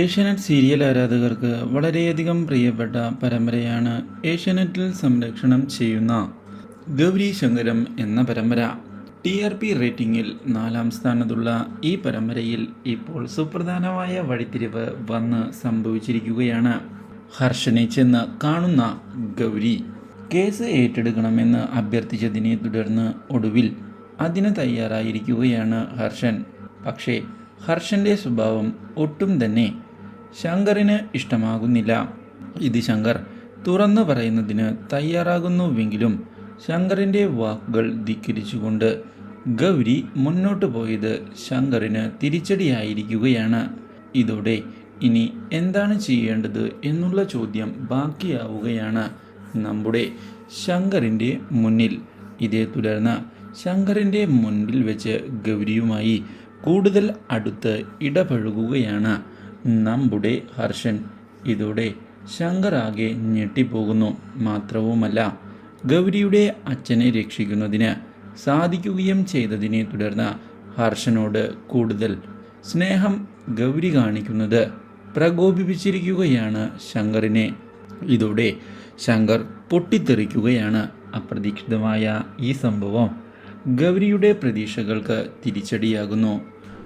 Asianet serial ആരാധകർക്ക് വളരെയധികം പ്രിയപ്പെട്ട പരമ്പരയാണ് ഏഷ്യാനെറ്റിൽ സംരക്ഷണം ചെയ്യുന്ന ഗൗരി ശങ്കരം എന്ന പരമ്പര. ടി ആർ പി റേറ്റിംഗിൽ നാലാം സ്ഥാനത്തുള്ള ഈ പരമ്പരയിൽ ഇപ്പോൾ സുപ്രധാനമായ വഴിത്തിരിവ് വന്ന് സംഭവിച്ചിരിക്കുകയാണ്. ഹർഷനെ ചെന്ന് കാണുന്ന ഗൗരി കേസ് ഏറ്റെടുക്കണമെന്ന് അഭ്യർത്ഥിച്ചതിനെ തുടർന്ന് ഒടുവിൽ അതിന് തയ്യാറായിരിക്കുകയാണ് ഹർഷൻ. പക്ഷേ ഹർഷന്റെ സ്വഭാവം ഒട്ടും തന്നെ ശങ്കറിന് ഇഷ്ടമാകുന്നില്ല. ഇത് ശങ്കർ തുറന്നു പറയുന്നതിന് തയ്യാറാകുന്നുവെങ്കിലും ശങ്കറിന്റെ വാക്കുകൾ ധിക്കരിച്ചുകൊണ്ട് ഗൗരി മുന്നോട്ട് പോയത് ശങ്കറിന് തിരിച്ചടിയായിരിക്കുകയാണ്. ഇതോടെ ഇനി എന്താണ് ചെയ്യേണ്ടത് എന്നുള്ള ചോദ്യം ബാക്കിയാവുകയാണ്. നമ്മുടെ ശങ്കറിന്റെ മുന്നിൽ. ഇതേ തുടർന്ന് ശങ്കറിന്റെ മുൻപിൽ വെച്ച് ഗൗരിയുമായി കൂടുതൽ അടുത്ത് ഇടപഴകുകയാണ്. നമ്മുടെ ഹർഷൻ ഇതോടെ ശങ്കർ ആകെ ഞെട്ടിപ്പോകുന്നു. മാത്രവുമല്ല ഗൗരിയുടെ അച്ഛനെ രക്ഷിക്കുന്നതിന് സാധിക്കുകയും ചെയ്തതിനെ തുടർന്ന് ഹർഷനോട് കൂടുതൽ സ്നേഹം ഗൗരി കാണിക്കുന്നത് പ്രകോപിപ്പിച്ചിരിക്കുകയാണ് ശങ്കറിനെ. ഇതോടെ ശങ്കർ പൊട്ടിത്തെറിക്കുകയാണ്. അപ്രതീക്ഷിതമായ ഈ സംഭവം ഗൗരിയുടെ പ്രതീക്ഷകൾക്ക് തിരിച്ചടിയാകുന്നു.